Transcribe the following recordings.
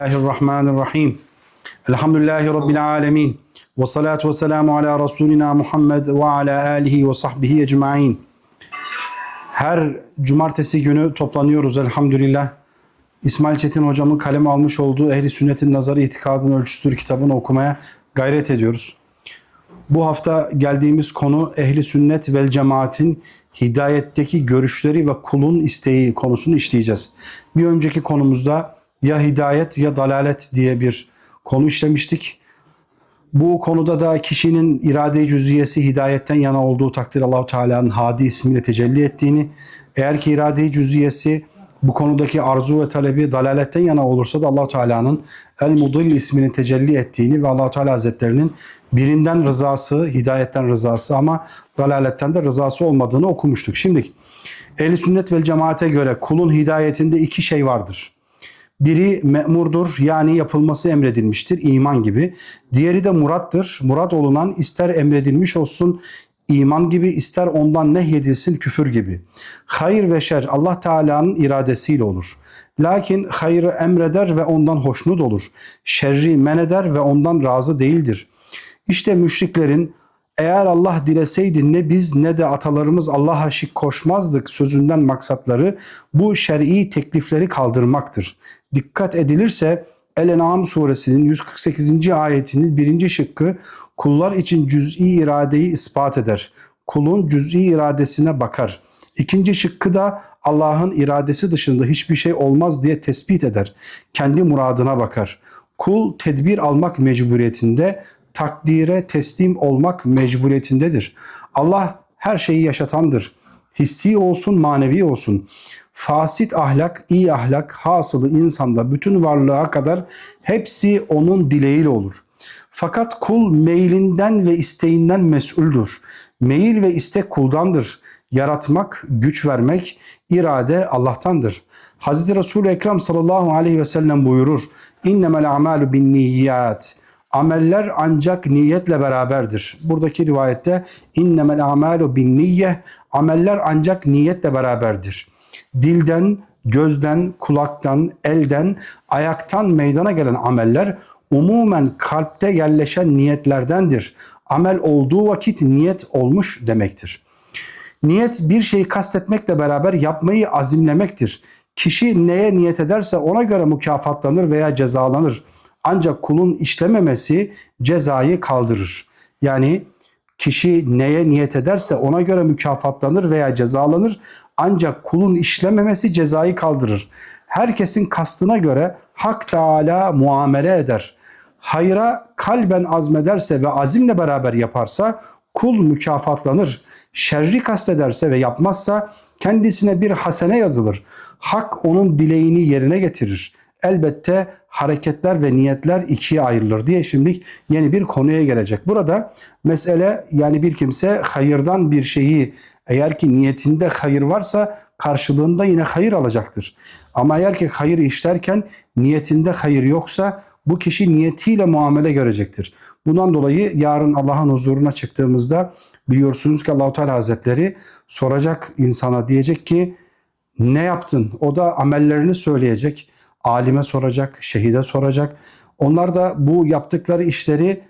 Bismillahirrahmanirrahim. Elhamdülillahi Rabbil alemin. Ve salatu ve selamu ala Resulina Muhammed ve ala alihi ve sahbihi ecmain. Her cumartesi günü toplanıyoruz elhamdülillah. İsmail Çetin hocamın kaleme almış olduğu Ehli Sünnetin Nazarı İtikadın Ölçüsüdür kitabını okumaya gayret ediyoruz. Bu hafta geldiğimiz konu Ehli Sünnet vel Cemaat'in hidayetteki görüşleri ve kulun isteği konusunu işleyeceğiz. Bir önceki konumuzda ya hidayet ya dalalet diye bir konu işlemiştik. Bu konuda da kişinin irade-i cüziyesi hidayetten yana olduğu takdir Allahu Teala'nın Hadi ismiyle tecelli ettiğini, eğer ki irade-i cüziyesi bu konudaki arzu ve talebi dalaletten yana olursa da Allahu Teala'nın El Mudil ismini tecelli ettiğini ve Allahu Teala Hazretlerinin birinden rızası, hidayetten rızası ama dalaletten de rızası olmadığını okumuştuk. Şimdi Ehl-i Sünnet vel Cemaate göre kulun hidayetinde iki şey vardır. Biri me'murdur yani yapılması emredilmiştir iman gibi. Diğeri de murattır. Murat olunan ister emredilmiş olsun iman gibi ister ondan nehyedilsin küfür gibi. Hayır ve şer Allah Teala'nın iradesiyle olur. Lakin hayrı emreder ve ondan hoşnut olur. Şerri men eder ve ondan razı değildir. İşte müşriklerin eğer Allah dileseydi ne biz ne de atalarımız Allah'a şirk koşmazdık sözünden maksatları bu şer'i teklifleri kaldırmaktır. Dikkat edilirse El-En'am suresinin 148. ayetinin birinci şıkkı kullar için cüz'i iradeyi ispat eder. Kulun cüz'i iradesine bakar. İkinci şıkkı da Allah'ın iradesi dışında hiçbir şey olmaz diye tespit eder. Kendi muradına bakar. Kul tedbir almak mecburiyetinde, takdire teslim olmak mecburiyetindedir. Allah her şeyi yaşatandır. Hissi olsun, manevi olsun. Fasit ahlak, iyi ahlak, hasılı insanda bütün varlığa kadar hepsi onun dileğiyle olur. Fakat kul meylinden ve isteğinden mesuldür. Meyil ve istek kuldandır. Yaratmak, güç vermek, irade Allah'tandır. Hazreti Resul-i Ekrem sallallahu aleyhi ve sellem buyurur. İnnemel amalu bin niyyat. Ameller ancak niyetle beraberdir. Buradaki rivayette innemel amalu bin niyyeh. Ameller ancak niyetle beraberdir. Dilden, gözden, kulaktan, elden, ayaktan meydana gelen ameller umumen kalpte yerleşen niyetlerdendir. Amel olduğu vakit niyet olmuş demektir. Niyet bir şeyi kastetmekle beraber yapmayı azimlemektir. Kişi neye niyet ederse ona göre mükafatlanır veya cezalanır. Ancak kulun işlememesi cezayı kaldırır. Yani kişi neye niyet ederse ona göre mükafatlanır veya cezalanır. Ancak kulun işlememesi cezayı kaldırır. Herkesin kastına göre Hak Teala muamele eder. Hayra kalben azmederse ve azimle beraber yaparsa kul mükafatlanır. Şerri kastederse ve yapmazsa kendisine bir hasene yazılır. Hak onun dileğini yerine getirir. Elbette hareketler ve niyetler ikiye ayrılır diye şimdi yeni bir konuya gelecek. Burada mesele yani bir kimse hayırdan bir şeyi eğer ki niyetinde hayır varsa karşılığında yine hayır alacaktır. Ama eğer ki hayır işlerken niyetinde hayır yoksa bu kişi niyetiyle muamele görecektir. Bundan dolayı yarın Allah'ın huzuruna çıktığımızda biliyorsunuz ki Allahu Teala Hazretleri soracak insana diyecek ki ne yaptın? O da amellerini söyleyecek. Alime soracak, şehide soracak. Onlar da bu yaptıkları işleri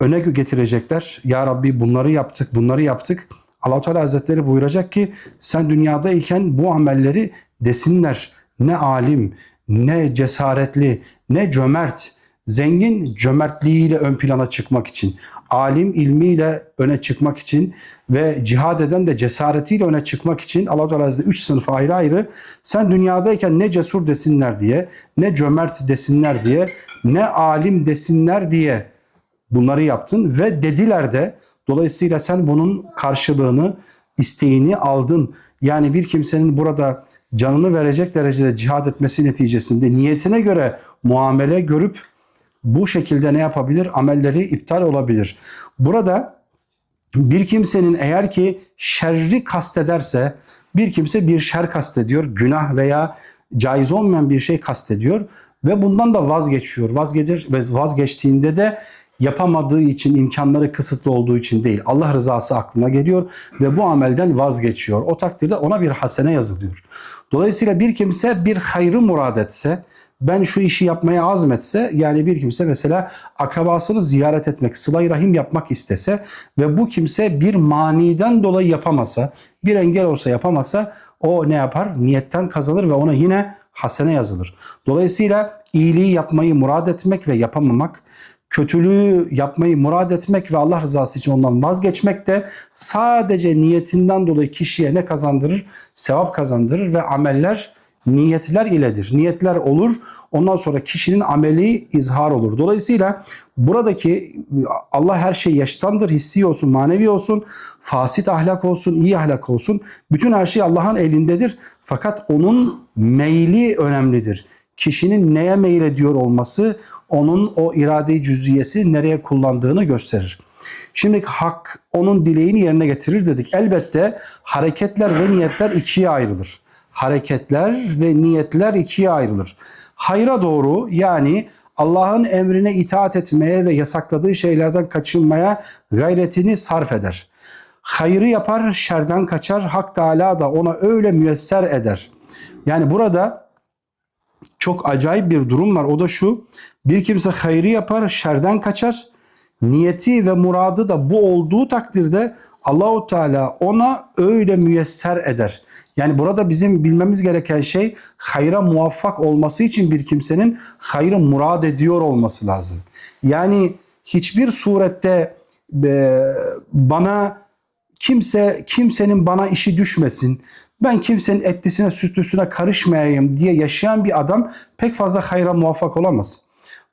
öne getirecekler. Ya Rabbi bunları yaptık, bunları yaptık. Allah Teala Hazretleri buyuracak ki sen dünyadayken bu amelleri desinler. Ne alim, ne cesaretli, ne cömert. Zengin cömertliğiyle ön plana çıkmak için, alim ilmiyle öne çıkmak için ve cihad eden de cesaretiyle öne çıkmak için Allah Teala Hazretleri üç sınıf ayrı ayrı sen dünyadayken ne cesur desinler diye, ne cömert desinler diye, ne alim desinler diye bunları yaptın ve dediler de dolayısıyla sen bunun karşılığını, isteğini aldın. Yani bir kimsenin burada canını verecek derecede cihad etmesi neticesinde niyetine göre muamele görüp bu şekilde ne yapabilir? Amelleri iptal olabilir. Burada bir kimsenin eğer ki şerri kastederse bir kimse bir şer kastediyor, günah veya caiz olmayan bir şey kastediyor ve bundan da vazgeçiyor. Vazgeçir ve vazgeçtiğinde de yapamadığı için, imkanları kısıtlı olduğu için değil. Allah rızası aklına geliyor ve bu amelden vazgeçiyor. O takdirde ona bir hasene yazılıyor. Dolayısıyla bir kimse bir hayrı murad etse ben şu işi yapmaya azmetse yani bir kimse mesela akrabasını ziyaret etmek, sıla rahim yapmak istese ve bu kimse bir maniden dolayı yapamasa, bir engel olsa yapamasa o ne yapar? Niyetten kazanır ve ona yine hasene yazılır. Dolayısıyla iyiliği yapmayı murad etmek ve yapamamak, kötülüğü yapmayı murad etmek ve Allah rızası için ondan vazgeçmek de sadece niyetinden dolayı kişiye ne kazandırır? Sevap kazandırır ve ameller niyetler iledir. Niyetler olur. Ondan sonra kişinin ameli izhar olur. Dolayısıyla buradaki Allah her şey yaştandır. Hissi olsun, manevi olsun, fasit ahlak olsun, iyi ahlak olsun. Bütün her şey Allah'ın elindedir. Fakat onun meyli önemlidir. Kişinin neye meylediyor olması onun o irade-i cüziyesi nereye kullandığını gösterir. Şimdi hak onun dileğini yerine getirir dedik. Elbette hareketler ve niyetler ikiye ayrılır. Hareketler ve niyetler ikiye ayrılır. Hayra doğru yani Allah'ın emrine itaat etmeye ve yasakladığı şeylerden kaçınmaya gayretini sarf eder. Hayrı yapar, şerden kaçar. Hak Teala da ona öyle müyesser eder. Yani burada çok acayip bir durum var. O da şu. Bir kimse hayrı yapar, şerden kaçar. Niyeti ve muradı da bu olduğu takdirde Allahu Teala ona öyle müyesser eder. Yani burada bizim bilmemiz gereken şey hayra muvaffak olması için bir kimsenin hayrı murad ediyor olması lazım. Yani hiçbir surette e, bana kimse kimsenin bana işi düşmesin. Ben kimsenin etlisine sütlüsüne karışmayayım diye yaşayan bir adam pek fazla hayra muvaffak olamaz.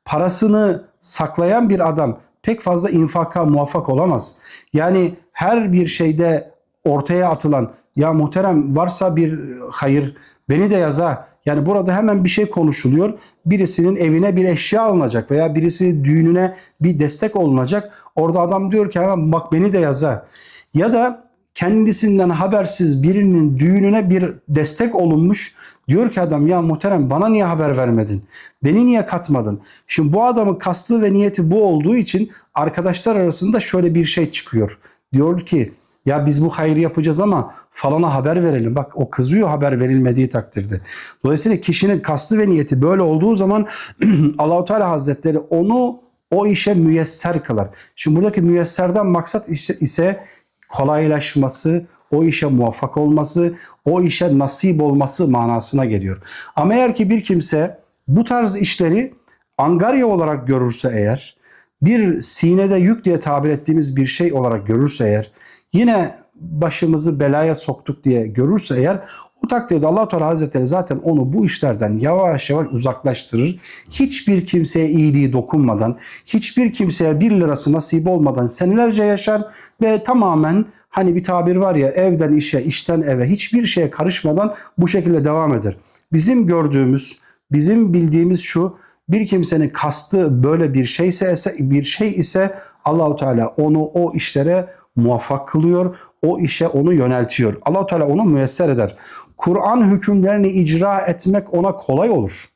Parasını saklayan bir adam pek fazla infaka muvaffak olamaz. Yani her bir şeyde ortaya atılan ya muhterem varsa bir hayır beni de yaza. Yani burada hemen bir şey konuşuluyor. Birisinin evine bir eşya alınacak veya birisi düğününe bir destek olunacak. Orada adam diyor ki hemen bak beni de yaza. Ya da kendisinden habersiz birinin düğününe bir destek olunmuş. Diyor ki adam ya muhterem bana niye haber vermedin? Beni niye katmadın? Şimdi bu adamın kastı ve niyeti bu olduğu için arkadaşlar arasında şöyle bir şey çıkıyor. Diyor ki ya biz bu hayrı yapacağız ama falana haber verelim. Bak o kızıyor haber verilmediği takdirde. Dolayısıyla kişinin kastı ve niyeti böyle olduğu zaman Allahu Teala Hazretleri onu o işe müyesser kılar. Şimdi buradaki müyesserden maksat ise, kolaylaşması, o işe muvaffak olması, o işe nasip olması manasına geliyor. Ama eğer ki bir kimse bu tarz işleri angarya olarak görürse eğer, bir sinede yük diye tabir ettiğimiz bir şey olarak görürse eğer, yine başımızı belaya soktuk diye görürse eğer, o takdirde allah Teala Hazretleri zaten onu bu işlerden yavaş yavaş uzaklaştırır. Hiçbir kimseye iyiliği dokunmadan, hiçbir kimseye bir lirası nasip olmadan senelerce yaşar ve tamamen hani bir tabir var ya evden işe, işten eve hiçbir şeye karışmadan bu şekilde devam eder. Bizim gördüğümüz, bizim bildiğimiz şu bir kimsenin kastı böyle bir şeyse bir şey ise Allahu Teala onu o işlere muvaffak kılıyor. O işe onu yöneltiyor. Allahu Teala onu müyesser eder. Kur'an hükümlerini icra etmek ona kolay olur.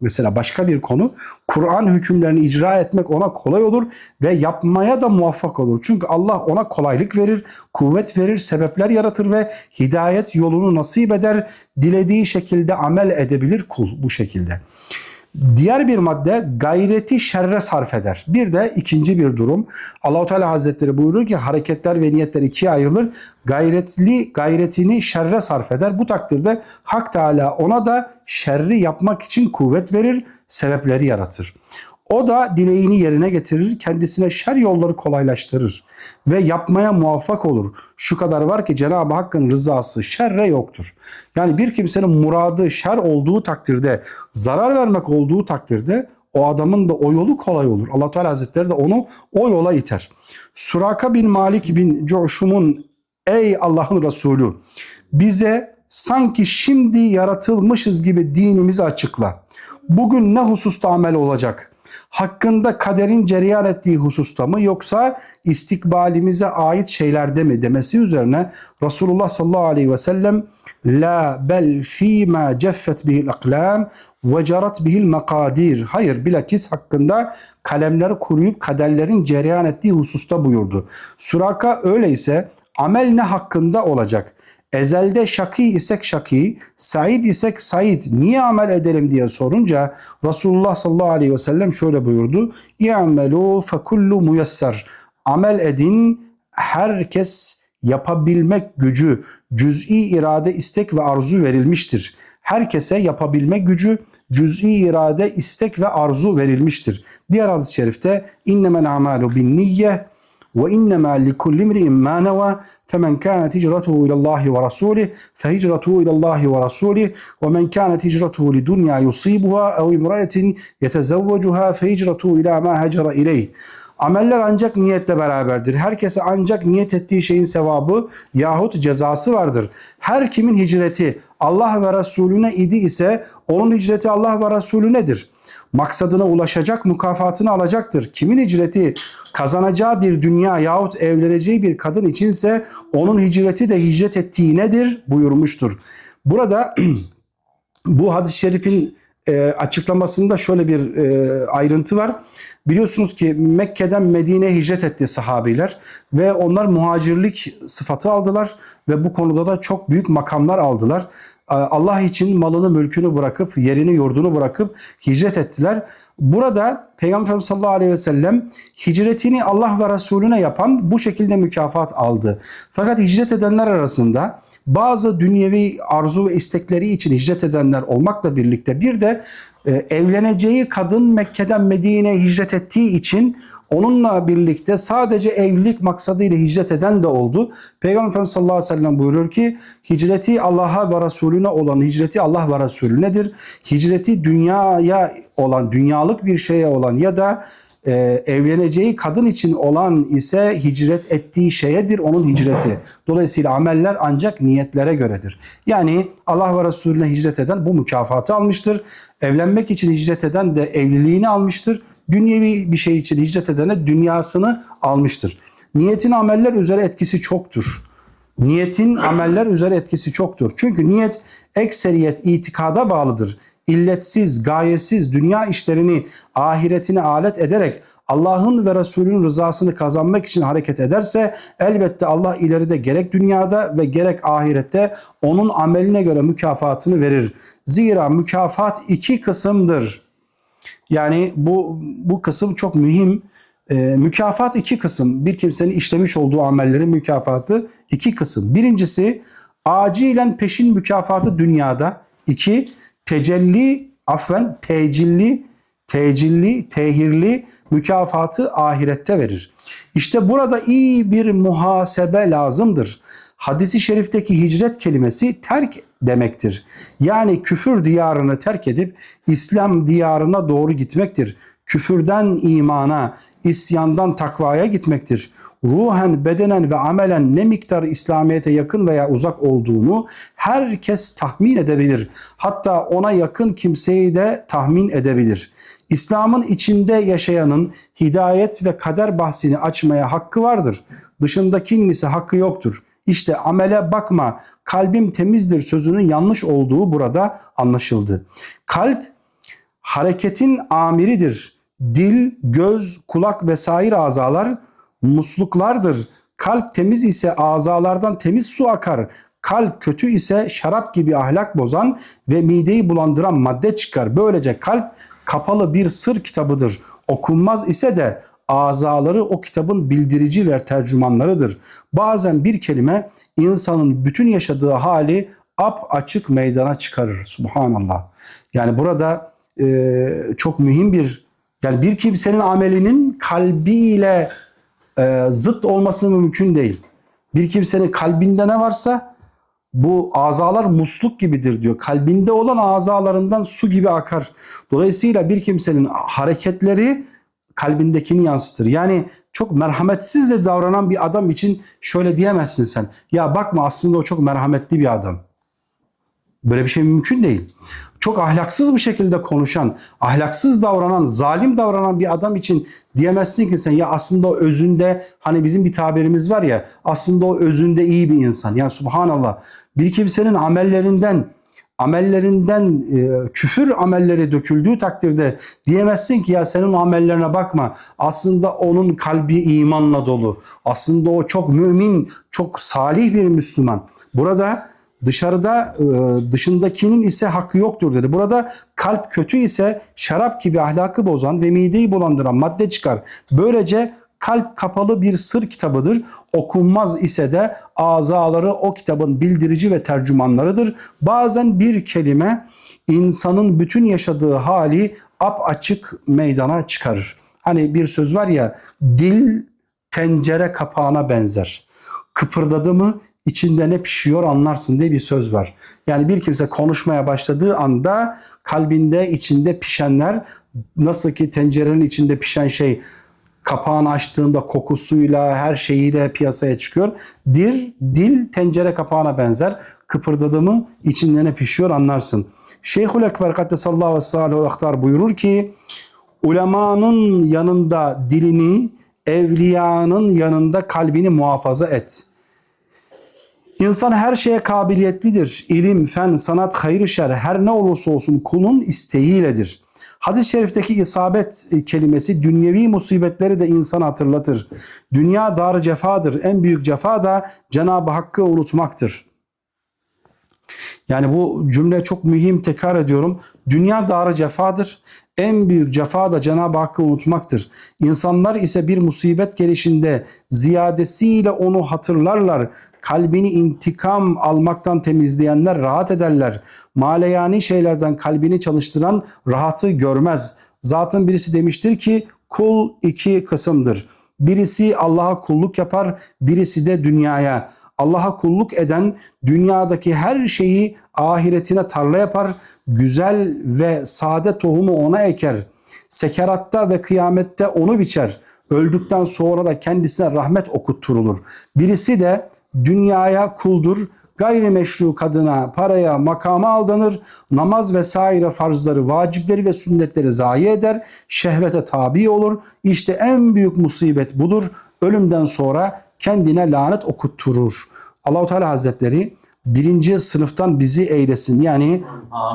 Mesela başka bir konu Kur'an hükümlerini icra etmek ona kolay olur ve yapmaya da muvaffak olur. Çünkü Allah ona kolaylık verir, kuvvet verir, sebepler yaratır ve hidayet yolunu nasip eder. Dilediği şekilde amel edebilir kul bu şekilde. Diğer bir madde gayreti şerre sarf eder. Bir de ikinci bir durum. Allahu Teala Hazretleri buyurur ki hareketler ve niyetler ikiye ayrılır. Gayretli gayretini şerre sarf eder. Bu takdirde Hak Teala ona da şerri yapmak için kuvvet verir, sebepleri yaratır. O da dileğini yerine getirir, kendisine şer yolları kolaylaştırır ve yapmaya muvaffak olur. Şu kadar var ki Cenab-ı Hakk'ın rızası şerre yoktur. Yani bir kimsenin muradı şer olduğu takdirde, zarar vermek olduğu takdirde o adamın da o yolu kolay olur. Allah Teala Hazretleri de onu o yola iter. Suraka bin Malik bin Coşum'un ey Allah'ın Resulü bize sanki şimdi yaratılmışız gibi dinimizi açıkla. Bugün ne hususta amel olacak?'' Hakkında kaderin cereyan ettiği hususta mı yoksa istikbalimize ait şeylerde mi demesi üzerine Resulullah sallallahu aleyhi ve sellem la bel fîmâ ceffet bihil aklam ve cerat bihil makadir. Hayır bilakis hakkında kalemler kuruyup kaderlerin cereyan ettiği hususta buyurdu. Suraka öyleyse amel ne hakkında olacak? Ezelde şaki isek şaki, said isek said niye amel edelim diye sorunca Resulullah sallallahu aleyhi ve sellem şöyle buyurdu. İ'melu fekullu muyesser. Amel edin herkes yapabilmek gücü, cüz'i irade istek ve arzu verilmiştir. Herkese yapabilme gücü, cüz'i irade istek ve arzu verilmiştir. Diğer hadis-i şerifte innemel amalu bin niyye ve innemâ likulli imri'in mâ nevâ فمن كانت هجرته إلى الله ورسوله فهجرته إلى الله ورسوله ومن كانت هجرته لدنيا يصيبها أو امرأة يتزوجها فهجرته إلى ما هجر إليه Ameller ancak niyetle beraberdir. Herkese ancak niyet ettiği şeyin sevabı yahut cezası vardır. Her kimin hicreti Allah ve Resulüne idi ise onun hicreti Allah ve Resulünedir. Maksadına ulaşacak, mükafatını alacaktır. Kimin hicreti kazanacağı bir dünya yahut evleneceği bir kadın içinse onun hicreti de hicret ettiği nedir buyurmuştur. Burada bu hadis-i şerifin e, açıklamasında şöyle bir e, ayrıntı var. Biliyorsunuz ki Mekke'den Medine'ye hicret etti sahabiler ve onlar muhacirlik sıfatı aldılar ve bu konuda da çok büyük makamlar aldılar. Allah için malını mülkünü bırakıp yerini yurdunu bırakıp hicret ettiler. Burada Peygamber sallallahu aleyhi ve sellem hicretini Allah ve Resulüne yapan bu şekilde mükafat aldı. Fakat hicret edenler arasında bazı dünyevi arzu ve istekleri için hicret edenler olmakla birlikte bir de e, evleneceği kadın Mekke'den Medine'ye hicret ettiği için onunla birlikte sadece evlilik maksadıyla hicret eden de oldu. Peygamber Efendimiz sallallahu aleyhi ve sellem buyuruyor ki hicreti Allah'a ve Resulüne olan hicreti Allah ve Resulünedir. Hicreti dünyaya olan, dünyalık bir şeye olan ya da e, evleneceği kadın için olan ise hicret ettiği şeyedir onun hicreti. Dolayısıyla ameller ancak niyetlere göredir. Yani Allah ve Resulüne hicret eden bu mükafatı almıştır. Evlenmek için hicret eden de evliliğini almıştır. Dünyevi bir şey için hicret edene dünyasını almıştır. Niyetin ameller üzere etkisi çoktur. Niyetin ameller üzere etkisi çoktur. Çünkü niyet ekseriyet itikada bağlıdır illetsiz, gayesiz dünya işlerini ahiretine alet ederek Allah'ın ve Resulünün rızasını kazanmak için hareket ederse elbette Allah ileride gerek dünyada ve gerek ahirette onun ameline göre mükafatını verir. Zira mükafat iki kısımdır. Yani bu bu kısım çok mühim. Ee, mükafat iki kısım. Bir kimsenin işlemiş olduğu amellerin mükafatı iki kısım. Birincisi acilen peşin mükafatı dünyada. İki tecelli, affen tecilli, tecilli, tehirli mükafatı ahirette verir. İşte burada iyi bir muhasebe lazımdır. Hadisi şerifteki hicret kelimesi terk demektir. Yani küfür diyarını terk edip İslam diyarına doğru gitmektir. Küfürden imana, isyandan takvaya gitmektir. Ruhen, bedenen ve amelen ne miktar İslamiyet'e yakın veya uzak olduğunu herkes tahmin edebilir. Hatta ona yakın kimseyi de tahmin edebilir. İslam'ın içinde yaşayanın hidayet ve kader bahsini açmaya hakkı vardır. Dışındakinin ise hakkı yoktur. İşte amele bakma, kalbim temizdir sözünün yanlış olduğu burada anlaşıldı. Kalp hareketin amiridir. Dil, göz, kulak vesaire azalar musluklardır. Kalp temiz ise azalardan temiz su akar. Kalp kötü ise şarap gibi ahlak bozan ve mideyi bulandıran madde çıkar. Böylece kalp kapalı bir sır kitabıdır. Okunmaz ise de azaları o kitabın bildirici ve tercümanlarıdır. Bazen bir kelime insanın bütün yaşadığı hali ap açık meydana çıkarır. Subhanallah. Yani burada e, çok mühim bir yani bir kimsenin amelinin kalbiyle e, zıt olması mümkün değil. Bir kimsenin kalbinde ne varsa bu azalar musluk gibidir diyor. Kalbinde olan azalarından su gibi akar. Dolayısıyla bir kimsenin hareketleri kalbindekini yansıtır. Yani çok merhametsizce davranan bir adam için şöyle diyemezsin sen. Ya bakma aslında o çok merhametli bir adam. Böyle bir şey mümkün değil. Çok ahlaksız bir şekilde konuşan, ahlaksız davranan, zalim davranan bir adam için diyemezsin ki sen ya aslında o özünde hani bizim bir tabirimiz var ya aslında o özünde iyi bir insan. Yani subhanallah bir kimsenin amellerinden amellerinden e, küfür amelleri döküldüğü takdirde diyemezsin ki ya senin amellerine bakma. Aslında onun kalbi imanla dolu. Aslında o çok mümin, çok salih bir Müslüman. Burada dışarıda e, dışındakinin ise hakkı yoktur dedi. Burada kalp kötü ise şarap gibi ahlakı bozan ve mideyi bulandıran madde çıkar. Böylece kalp kapalı bir sır kitabıdır. Okunmaz ise de azaları o kitabın bildirici ve tercümanlarıdır. Bazen bir kelime insanın bütün yaşadığı hali ap açık meydana çıkarır. Hani bir söz var ya dil tencere kapağına benzer. Kıpırdadı mı içinde ne pişiyor anlarsın diye bir söz var. Yani bir kimse konuşmaya başladığı anda kalbinde içinde pişenler nasıl ki tencerenin içinde pişen şey kapağını açtığında kokusuyla her şeyiyle piyasaya çıkıyor. Dil, dil tencere kapağına benzer. Kıpırdadı mı içinde ne pişiyor anlarsın. Şeyhül Ekber Kaddesallahu aktar buyurur ki ulemanın yanında dilini, evliyanın yanında kalbini muhafaza et. İnsan her şeye kabiliyetlidir. İlim, fen, sanat, hayır şer her ne olursa olsun kulun isteğiyledir. Hadis-i şerifteki isabet kelimesi dünyevi musibetleri de insan hatırlatır. Dünya dar cefadır. En büyük cefa da Cenab-ı Hakk'ı unutmaktır. Yani bu cümle çok mühim tekrar ediyorum. Dünya darı cefadır. En büyük cefa da Cenab-ı Hakk'ı unutmaktır. İnsanlar ise bir musibet gelişinde ziyadesiyle onu hatırlarlar. Kalbini intikam almaktan temizleyenler rahat ederler. Maleyani şeylerden kalbini çalıştıran rahatı görmez. Zatın birisi demiştir ki kul iki kısımdır. Birisi Allah'a kulluk yapar, birisi de dünyaya. Allah'a kulluk eden dünyadaki her şeyi ahiretine tarla yapar, güzel ve sade tohumu ona eker. Sekeratta ve kıyamette onu biçer. Öldükten sonra da kendisine rahmet okutturulur. Birisi de dünyaya kuldur, gayrimeşru kadına, paraya, makama aldanır, namaz vesaire farzları, vacipleri ve sünnetleri zayi eder, şehvete tabi olur. İşte en büyük musibet budur. Ölümden sonra kendine lanet okutturur. Allahu Teala Hazretleri birinci sınıftan bizi eylesin. Yani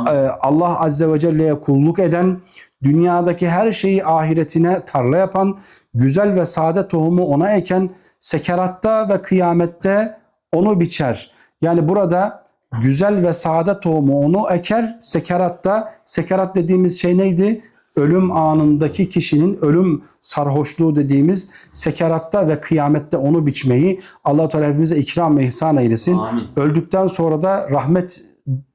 e, Allah Azze ve Celle'ye kulluk eden, dünyadaki her şeyi ahiretine tarla yapan, güzel ve sade tohumu ona eken, sekeratta ve kıyamette onu biçer. Yani burada güzel ve sade tohumu onu eker, sekeratta, sekerat dediğimiz şey neydi? Ölüm anındaki kişinin ölüm sarhoşluğu dediğimiz sekeratta ve kıyamette onu biçmeyi Allah Teala hepimize ikram ve ihsan eylesin. Amin. Öldükten sonra da rahmet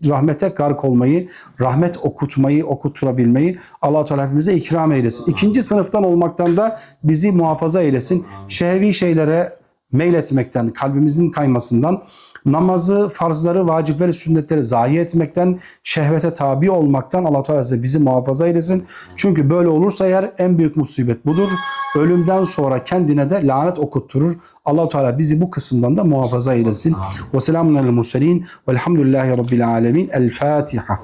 rahmete gark olmayı, rahmet okutmayı, okutturabilmeyi Allah Teala hepimize ikram eylesin. İkinci sınıftan olmaktan da bizi muhafaza eylesin. Şehvi şeylere meyletmekten, kalbimizin kaymasından, namazı, farzları, vacipleri, sünnetleri zayi etmekten, şehvete tabi olmaktan Allah Teala bizi muhafaza eylesin. Çünkü böyle olursa eğer en büyük musibet budur. Ölümden sonra kendine de lanet okutturur. Allah Teala bizi bu kısımdan da muhafaza eylesin. Ve selamun aleyhi murselin. Velhamdülillahi rabbil alemin. El Fatiha.